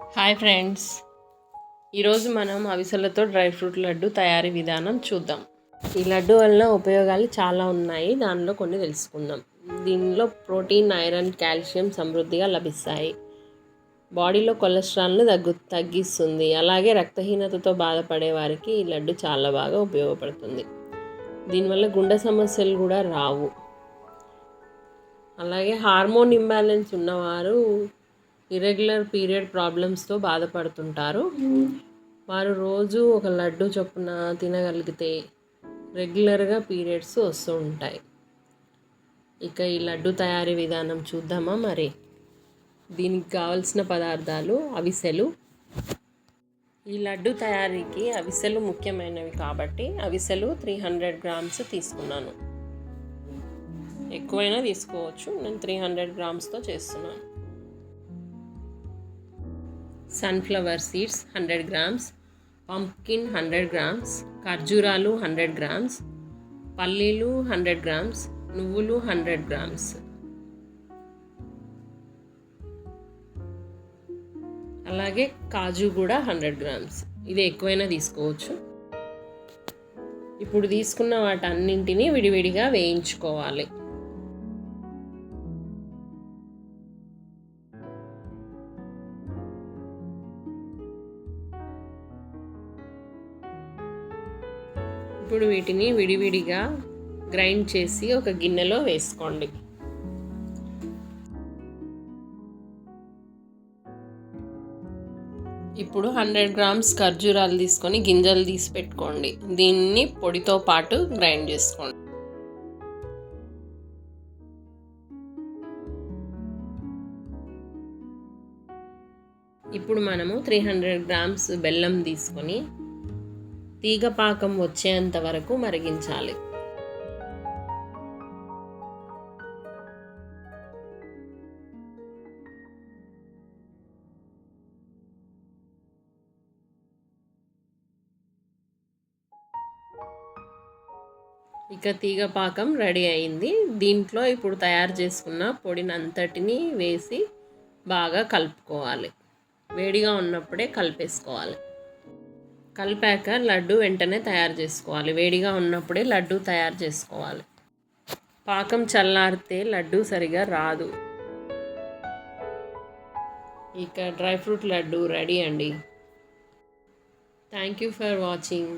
Hi friends. ఈరోజు మనం అవిసలతో dry fruit laddu తయారీ విధానం చూద్దాం. ఈ లడ్డు వల్ల ఉపయోగాలు చాలా ఉన్నాయి. దానిలో కొన్ని తెలుసుకుందాం. దీనిలో ప్రోటీన్ ఐరన్ కాల్షియం సమృద్ధిగా లభిస్తాయి. బాడీలో కొలెస్ట్రాల్ను తగ్గు తగ్గిస్తుంది. అలాగే రక్తహీనతతో బాధపడే వారికి ఈ లడ్డు చాలా బాగా ఉపయోగపడుతుంది. దీనివల్ల గుండె సమస్యలు కూడా రావు. అలాగే హార్మోన్ ఇంబ్యాలెన్స్ ఉన్నవారు ఇరెగ్యులర్ పీరియడ్ ప్రాబ్లమ్స్తో బాధపడుతుంటారు. వారు రోజు ఒక లడ్డు చొప్పున తినగలిగితే రెగ్యులర్గా పీరియడ్స్ వస్తూ ఉంటాయి. ఇక ఈ లడ్డు తయారీ విధానం చూద్దామా మరి? దీనికి కావలసిన పదార్థాలు అవిసెలు. ఈ లడ్డు తయారీకి అవిసెలు ముఖ్యమైనవి కాబట్టి అవిసెలు త్రీ హండ్రెడ్ గ్రామ్స్ తీసుకున్నాను. ఎక్కువైనా తీసుకోవచ్చు. నేను త్రీ హండ్రెడ్ గ్రామ్స్తో చేస్తున్నాను. Sunflower seeds hundred grams pumpkin hundred grams ఖర్జూరాలు hundred grams పల్లీలు హండ్రెడ్ గ్రామ్స్ నువ్వులు హండ్రెడ్ గ్రామ్స్ అలాగే కాజు కూడా హండ్రెడ్ గ్రామ్స్ ఇది ఎక్కువైనా తీసుకోవచ్చు. ఇప్పుడు తీసుకున్న వాటన్నింటినీ విడివిడిగా వేయించుకోవాలి. ఇప్పుడు వీటిని విడివిడిగా గ్రైండ్ చేసి ఒక గిన్నెలో వేసుకోండి. ఇప్పుడు హండ్రెడ్ గ్రామ్స్ ఖర్జూరాలు తీసుకొని గింజలు తీసి పెట్టుకోండి. దీన్ని పొడితో పాటు గ్రైండ్ చేసుకోండి. ఇప్పుడు మనము త్రీ హండ్రెడ్ గ్రామ్స్ బెల్లం తీసుకొని తీగ పాకం వచ్చేంత వరకు మరిగించాలి. ఇక తీగ పాకం రెడీ అయింది. దీంట్లో ఇప్పుడు తయారు చేసుకున్న పొడిని అంతటిని వేసి బాగా కలుపుకోవాలి. వేడిగా ఉన్నప్పుడే కలిపేసుకోవాలి. కలిపాక లడ్డు వెంటనే తయారు చేసుకోవాలి. వేడిగా ఉన్నప్పుడే లడ్డు తయారు చేసుకోవాలి. పాకం చల్లారితే లడ్డు సరిగా రాదు. ఇక డ్రై ఫ్రూట్ లడ్డు రెడీ అండి. Thank you for watching.